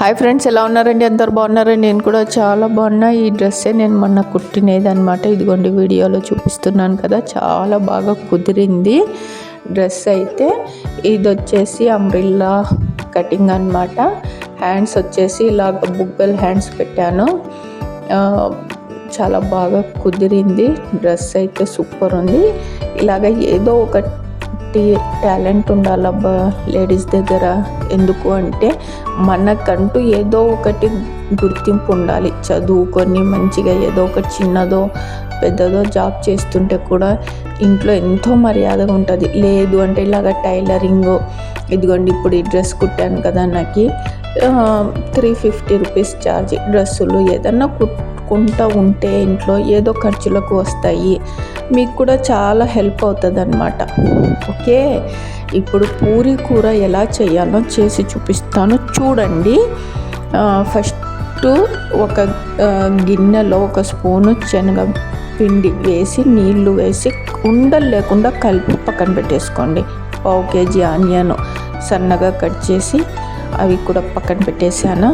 Hi friends ఎలా ఉన్నారండి? అందరు బాగున్నారండి? నేను కూడా చాలా బాగున్నా. ఈ డ్రెస్సే నేను మొన్న కుట్టినేది అనమాట ఇదిగోండి వీడియోలో చూపిస్తున్నాను కదా. చాలా బాగా కుదిరింది డ్రెస్ అయితే. ఇది వచ్చేసి అంబ్రిల్లా కటింగ్ అనమాట హ్యాండ్స్ వచ్చేసి ఇలాగ బుగ్గల్ హ్యాండ్స్ పెట్టాను. చాలా బాగా కుదిరింది. డ్రెస్ అయితే సూపర్ ఉంది. ఇలాగ ఏదో ఒక టాలెంట్ ఉండాలబ్బా లేడీస్ దగ్గర? ఎందుకు అంటే మనకంటూ ఏదో ఒకటి గుర్తింపు ఉండాలి. చదువుకొని మంచిగా ఏదో ఒకటి చిన్నదో పెద్దదో జాబ్ చేస్తుంటే కూడా ఇంట్లో ఎంతో మర్యాదగా ఉంటుంది. లేదు అంటే ఇలాగ టైలరింగ్ ఇదిగోండి ఇప్పుడు ఈ డ్రెస్ కుట్టాను కదా నాకు త్రీ ఫిఫ్టీ రూపీస్ ఛార్జ్ డ్రెస్సులు ఏదన్నా కుట్టుకుంటూ ఉంటే ఇంట్లో ఏదో ఖర్చులకు వస్తాయి. మీకు కూడా చాలా హెల్ప్ అవుతుంది అనమాట ఓకే? ఇప్పుడు పూరి కూర ఎలా చేయాలో చేసి చూపిస్తాను. చూడండి. ఫస్ట్ ఒక గిన్నెలో ఒక స్పూను శనగ పిండి వేసి నీళ్ళు వేసి ఉండలు లేకుండా కలిపి పక్కన పెట్టేసుకోండి. పావు కేజీ ఆనియన్ సన్నగా కట్ చేసి అవి కూడా పక్కన పెట్టేసాను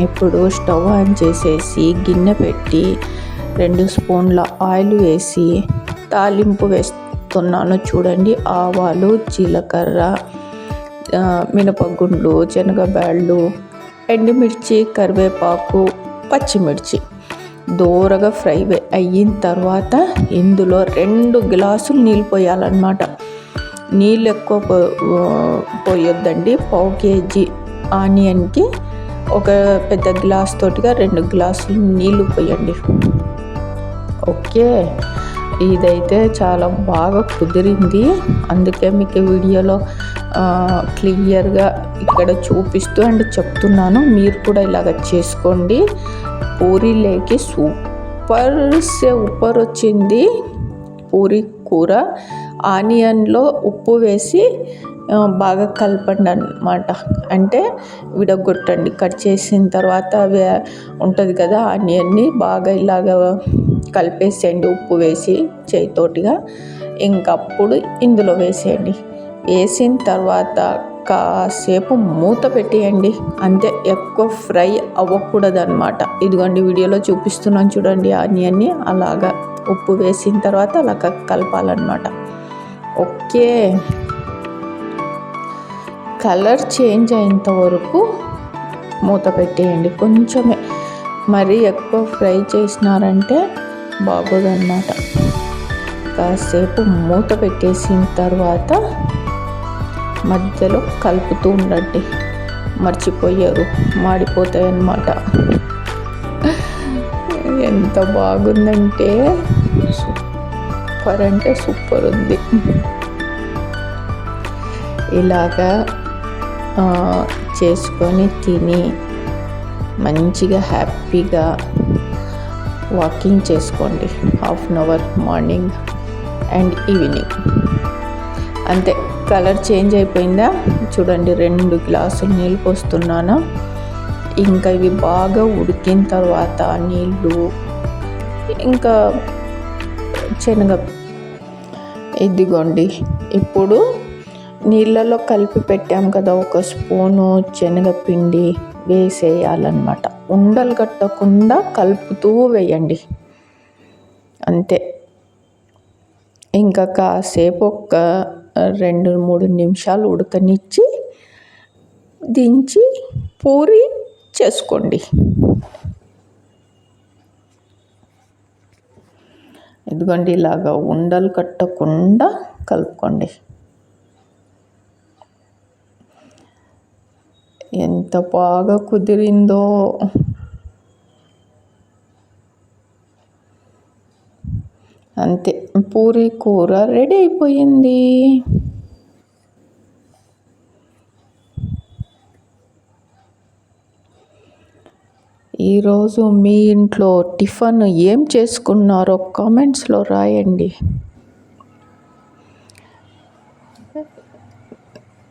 ఇప్పుడు స్టవ్ ఆన్ చేసేసి గిన్నె పెట్టి రెండు స్పూన్ల ఆయిల్ వేసి తాలింపు వేస్తున్నాను. చూడండి ఆవాలు జీలకర్ర మినపగుండ్లు శనగబ్యాళ్ళు ఎండుమిర్చి కరివేపాకు పచ్చిమిర్చి. దూరగా ఫ్రై అయిన తర్వాత ఇందులో రెండు గ్లాసులు నీళ్ళు పోయాలన్నమాట. నీళ్ళు ఎక్కువ పోయొద్దండి. పావు కేజీ ఆనియన్కి ఒక పెద్ద గ్లాస్ తోటిగా రెండు గ్లాసులు నీళ్ళు పోయండి. ఓకే. ఇదైతే చాలా బాగా కుదిరింది. అందుకే మీకు వీడియోలో క్లియర్గా ఇక్కడ చూపిస్తూ అండ్ చెప్తున్నాను. మీరు కూడా ఇలాగ చేసుకోండి. పూరీలోకి సూపర్ సూపర్ వచ్చింది పూరి కూర. ఆనియన్లో ఉప్పు వేసి బాగా కలపండి అనమాట అంటే విడగొట్టండి. కట్ చేసిన తర్వాత అవి ఉంటుంది కదా ఆనియన్ని బాగా ఇలాగ కలిపేసేయండి. ఉప్పు వేసి చేతితోటిగా ఇంకప్పుడు ఇందులో వేసేయండి. వేసిన తర్వాత కాసేపు మూత పెట్టేయండి. అంతే ఎక్కువ ఫ్రై అవ్వకూడదు అనమాట ఇదిగోండి వీడియోలో చూపిస్తున్నాను చూడండి ఆనియన్ని. అలాగా ఉప్పు వేసిన తర్వాత అలా కలపాలన్నమాట. ఓకే. కలర్ చేంజ్ అయినంత వరకు మూత పెట్టేయండి. కొంచెమే. మరీ ఎక్కువ ఫ్రై చేసినారంటే బాగోదన్నమాట. కాసేపు మూత పెట్టేసిన తర్వాత మధ్యలో కలుపుతూ ఉండండి. మర్చిపోయారు. మాడిపోతాయి అన్నమాట ఎంత బాగుందంటే సూపర్ అంటే సూపర్ ఉంది. ఇలాగా చేసుకొని తిని మంచిగా హ్యాపీగా వాకింగ్ చేసుకోండి. Half an hour morning and evening. అంతే కలర్ చేంజ్ అయిపోయిందా? చూడండి రెండు గ్లాసులు నీళ్ళు పోస్తున్నాను. ఇంకా ఇవి బాగా ఉడికిన తర్వాత నీళ్ళు ఇంకా శనగ. ఇదిగోండి ఇప్పుడు నీళ్ళలో కలిపి పెట్టాం కదా ఒక స్పూను శనగపిండి వేసేయాలన్నమాట. ఉండలు కట్టకుండా కలుపుతూ వేయండి. అంతే. ఇంకా కాసేపు ఒక రెండు మూడు నిమిషాలు ఉడకనిచ్చి దించి పూరి చేసుకోండి. ఇదిగోండి ఇలాగా ఉండలు కట్టకుండా కలుపుకోండి. ఎంత బాగా కుదిరిందో. అంతే పూరి కూర రెడీ అయిపోయింది. ఈరోజు మీ ఇంట్లో టిఫన్ ఏం చేసుకున్నారో కామెంట్స్లో రాయండి.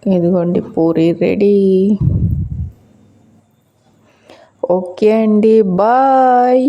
ఇదిగోండి పూరి రెడీ. ఓకే అండి బాయ్.